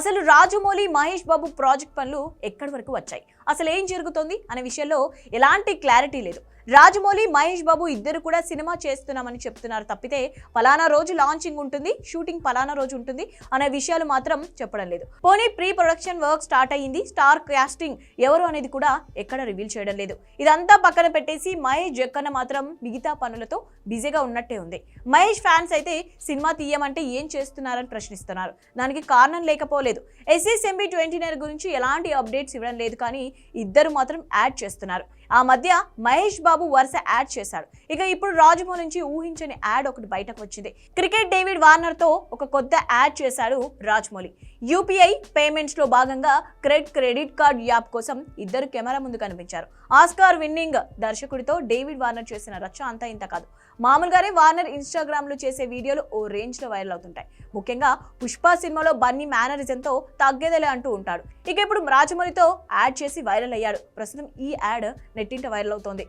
అసలు రాజమౌళి మహేష్ బాబు ప్రాజెక్ట్ పనులు ఎక్కడి వరకు వచ్చాయి? అసలు ఏం జరుగుతోంది? అనే విషయంలో ఎలాంటి క్లారిటీ లేదు. రాజమౌళి మహేష్ బాబు ఇద్దరు కూడా సినిమా చేస్తున్నామని చెప్తున్నారు. తప్పితే పలానా రోజు లాంచింగ్ ఉంటుంది షూటింగ్ పలానా రోజు ఉంటుంది అనే విషయాలు మాత్రం చెప్పడం లేదు. పోనీ ప్రీ ప్రొడక్షన్ వర్క్ స్టార్ట్ అయ్యింది స్టార్ కాస్టింగ్ ఎవరు అనేది కూడా ఎక్కడ రివీల్ చేయడం లేదు. ఇదంతా పక్కన పెట్టేసి మహేష్ జక్కన్న మాత్రం మిగతా పనులతో బిజీగా ఉన్నట్టే ఉంది. మహేష్ ఫ్యాన్స్ అయితే సినిమా తీయమంటే ఏం చేస్తున్నారని ప్రశ్నిస్తున్నారు. దానికి కారణం లేకపోలేదు. ఎస్ఎస్ఎంబి ట్వంటీ నైన్ గురించి ఎలాంటి అప్డేట్స్ ఇవ్వడం లేదు కానీ ఇద్దరు మాత్రం యాడ్ చేస్తున్నారు. ఆ మధ్య మహేష్ బాబు బాబు వరుస యాడ్ చేశాడు. ఇక ఇప్పుడు రాజమౌళి నుంచి ఊహించని యాడ్ ఒకటి బయటకు వచ్చింది. క్రికెట్ డేవిడ్ వార్నర్తో ఒక కొత్త యాడ్ చేశాడు రాజమౌళి. యూపీఐ పేమెంట్స్లో భాగంగా క్రెడిట్ క్రెడిట్ కార్డ్ యాప్ కోసం ఇద్దరు కెమెరా ముందు కనిపించారు. ఆస్కార్ విన్నింగ్ దర్శకుడితో డేవిడ్ వార్నర్ చేసిన రచ్చ అంతా ఇంత కాదు. మామూలుగానే వార్నర్ ఇన్స్టాగ్రామ్లో చేసే వీడియోలు ఓ రేంజ్లో వైరల్ అవుతుంటాయి. ముఖ్యంగా పుష్ప సినిమాలో బన్నీ మేనరిజంతో తగ్గేదలే అంటూ ఉంటాడు. ఇక ఇప్పుడు రాజమౌళితో యాడ్ చేసి వైరల్ అయ్యాడు. ప్రస్తుతం ఈ యాడ్ నెట్టింట వైరల్ అవుతోంది.